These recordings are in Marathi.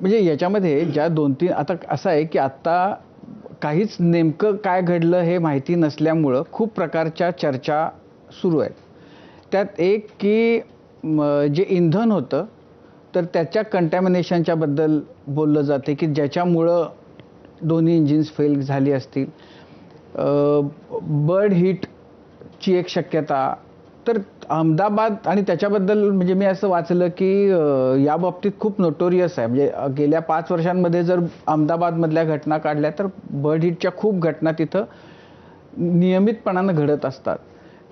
म्हणजे याच्यामध्ये ज्या दोन तीन आता असं आहे की आत्ता काहीच नेमकं काय घडलं हे माहिती नसल्यामुळं खूप प्रकारच्या चर्चा सुरू आहेत. त्यात एक की जे इंधन होतं तर त्याच्या कंटॅमिनेशनच्याबद्दल बोललं जाते की ज्याच्यामुळं दोन्ही इंजिन्स फेल झाली असतील. बर्ड हीटची एक शक्यता तर अहमदाबाद आणि त्याच्याबद्दल म्हणजे मी असं वाचलं की या बाबतीत खूप नोटोरियस आहे. म्हणजे गेल्या पाच वर्षांमध्ये जर अहमदाबादमधल्या घटना काढल्या तर बर्ड हिटच्या खूप घटना तिथं नियमितपणानं घडत असतात.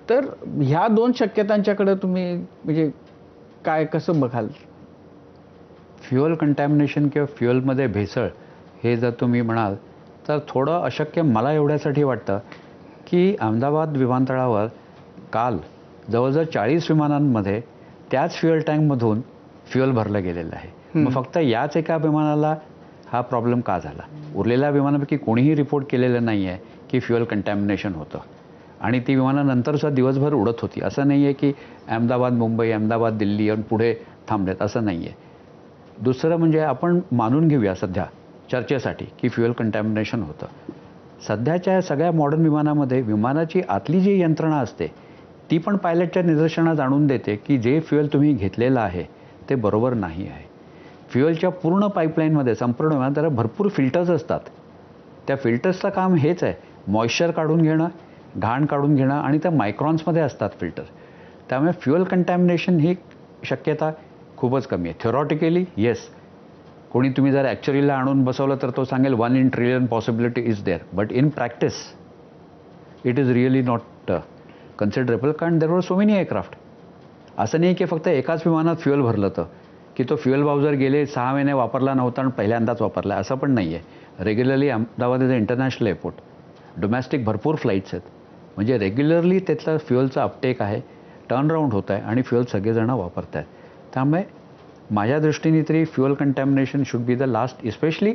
तर ह्या दोन शक्यतांच्याकडे तुम्ही म्हणजे काय कसं बघाल? फ्युअल कंटॅमिनेशन किंवा फ्युअलमध्ये भेसळ हे जर तुम्ही म्हणाल तर थोडं अशक्य मला एवढ्यासाठी वाटतं की अहमदाबाद विमानतळावर काल जवळजवळ चाळीस विमानांमध्ये त्याच फ्युअल टँकमधून फ्युअल भरलं गेलेलं आहे. मग फक्त याच एका विमानाला हा प्रॉब्लेम का झाला? उरलेल्या विमानापैकी कोणीही रिपोर्ट केलेलं नाही आहे की फ्युअल कंटॅमिनेशन होतं. आणि ती विमानं नंतरसुद्धा दिवसभर उडत होती. असं नाही आहे की अहमदाबाद मुंबई अहमदाबाद दिल्ली आणि पुढे थांबलेत. असं नाही आहे दुसरं म्हणजे आपण मानून घेऊया सध्या चर्चेसाठी की फ्युएल कंटॅमिनेशन होतं. सध्याच्या सगळ्या मॉडर्न विमानामध्ये विमानाची आतली जी यंत्रणा असते ती पण पायलटच्या निदर्शनात आणून देते की जे फ्युएल तुम्ही घेतलेलं आहे ते बरोबर नाही आहे. फ्युएलच्या पूर्ण पाईपलाईनमध्ये संपूर्ण त्याला भरपूर फिल्टर्स असतात. त्या फिल्टर्सचं काम हेच आहे. मॉइश्चर काढून घेणं घाण काढून घेणं आणि त्या मायक्रॉन्समध्ये असतात फिल्टर त्यामुळे फ्युअल कंटॅमिनेशन ही शक्यता खूपच कमी आहे. थेरॉटिकली येस कोणी तुम्ही जर ॲक्च्युअलीला आणून बसवलं तर तो सांगेल one in trillion possibility is there but in practice it is really not considerable कारण देर वर सो मेनी एअरक्राफ्ट असं नाही की फक्त एकाच विमानात फ्युएल भरलं तर की तो फ्युएल बाउजर गेले सहा महिने वापरला नव्हता आणि पहिल्यांदाच वापरला असं पण नाही आहे regularly Ahmedabad is international airport domestic भरपूर फ्लाईट्स आहेत. म्हणजे रेग्युलरली त्यातलं फ्युएलचं अपटेक आहे टर्न राऊंड होत आहे आणि फ्युएल सगळेजणं वापरत आहेत त्यामुळे माझ्या दृष्टीने तरी fuel contamination should be the last especially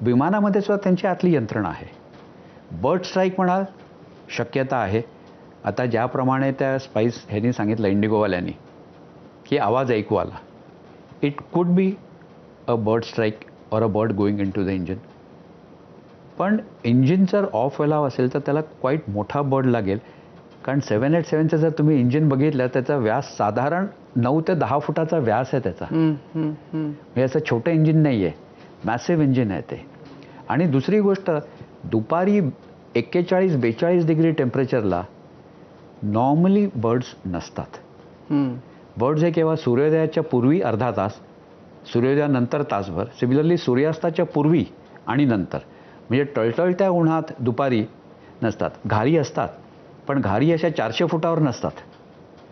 विमानामध्ये सुद्धा त्यांची आतली यंत्रणा आहे. बर्ड स्ट्राईक म्हणाल शक्यता आहे. आता ज्याप्रमाणे त्या स्पाईस ह्यांनी सांगितलं इंडिगोवाल्यांनी की आवाज ऐकू आला it could be a bird strike or a bird going into the engine पण इंजिन जर ऑफ व्हायला असेल तर त्याला क्वाईट मोठा बर्ड लागेल. कारण सेवन एट सेवनचं जर तुम्ही इंजिन बघितलं त्याचा व्यास साधारण नऊ ते दहा फुटाचा व्यास आहे त्याचा. म्हणजे असं छोटं इंजिन नाही आहे मॅसिव्ह इंजिन आहे ते. आणि दुसरी गोष्ट दुपारी एक्केचाळीस बेचाळीस डिग्री टेम्परेचरला नॉर्मली बर्ड्स नसतात. बर्ड्स हे केव्हा सूर्योदयाच्या पूर्वी अर्धा तास सूर्योदयानंतर तासभर सिमिलरली सूर्यास्ताच्या पूर्वी आणि नंतर. म्हणजे टळटळत्या उन्हात दुपारी नसतात घारी असतात पण घारी अशा चारशे फुटावर नसतात.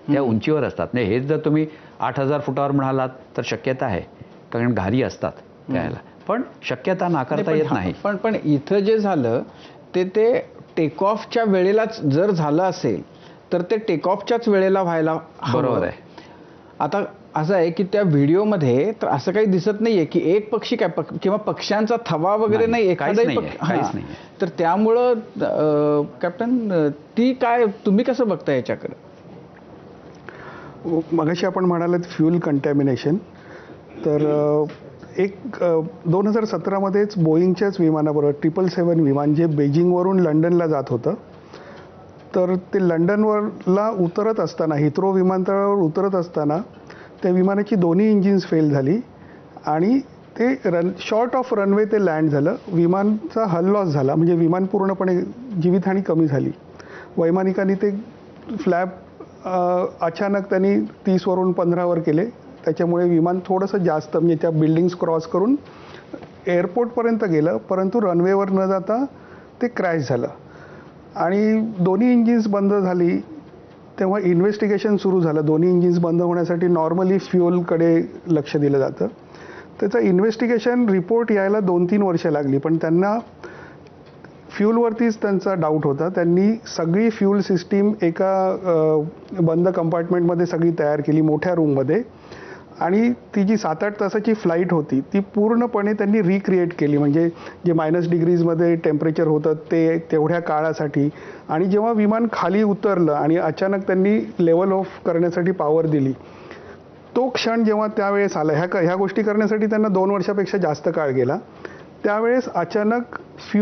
त्या उंचीवर असतात. नाही हेच जर तुम्ही आठ हजार फुटावर म्हणालात तर शक्यता आहे कारण घारी असतात त्याला. पण शक्यता नाकारता येत नाही. पण पण इथं जे झालं ते ते टेक ऑफच्या वेळेलाच जर झालं असेल तर ते टेक ऑफच्याच वेळेला व्हायला. बरोबर आहे आता असं आहे की त्या व्हिडिओमध्ये तर असं काही दिसत नाहीये की एक पक्षी काय पक- किंवा पक्ष्यांचा थवा वगैरे नाही, नाही काहीच एखादाही हां. नाहीये. तर त्यामुळं कॅप्टन ती काय तुम्ही कसं बघता याच्याकडे मगाशी आपण म्हणालात फ्युल कंटॅमिनेशन तर एक दोन हजार सतरामध्येच बोईंगच्याच विमानाबरोबर ट्रिपल सेवन विमान जे बेजिंगवरून लंडनला जात होतं तर ते लंडनवरला उतरत असताना हिथ्रो विमानतळावर उतरत असताना त्या विमानाची दोन्ही इंजिन्स फेल झाली आणि ते रन शॉर्ट ऑफ रनवे ते लँड झालं. विमानचा हल लॉस झाला म्हणजे विमान पूर्णपणे जीवितहानी कमी झाली. वैमानिकांनी ते फ्लॅप अचानक त्यांनी तीसवरून पंधरावर केले. त्याच्यामुळे विमान थोडंसं जास्त म्हणजे त्या बिल्डिंग्स क्रॉस करून एअरपोर्टपर्यंत गेलं परंतु रनवेवर न जाता ते क्रॅश झालं. आणि दोन्ही इंजिन्स बंद झाली तेव्हा इन्व्हेस्टिगेशन सुरू झालं. दोन्ही इंजिन्स बंद होण्यासाठी नॉर्मली फ्युअलकडे लक्ष दिलं जातं. त्याचं इन्व्हेस्टिगेशन रिपोर्ट यायला दोन तीन वर्षं लागली पण त्यांना फ्यूलवरतीच त्यांचा डाऊट होता. त्यांनी सगळी फ्यूल सिस्टीम एका बंद कंपार्टमेंटमध्ये सगळी तयार केली मोठ्या रूममध्ये आणि ती जी सात आठ तासाची फ्लाईट होती ती पूर्णपणे त्यांनी रिक्रिएट केली. म्हणजे जे मायनस डिग्रीजमध्ये टेम्परेचर होतं ते तेवढ्या काळासाठी. आणि जेव्हा विमान खाली उतरलं आणि अचानक त्यांनी लेवल ऑफ करण्यासाठी पॉवर दिली तो क्षण जेव्हा त्यावेळेस आला ह्या ह्या गोष्टी करण्यासाठी त्यांना दोन वर्षापेक्षा जास्त काळ गेला. त्यावेळेस अचानक फ्यूल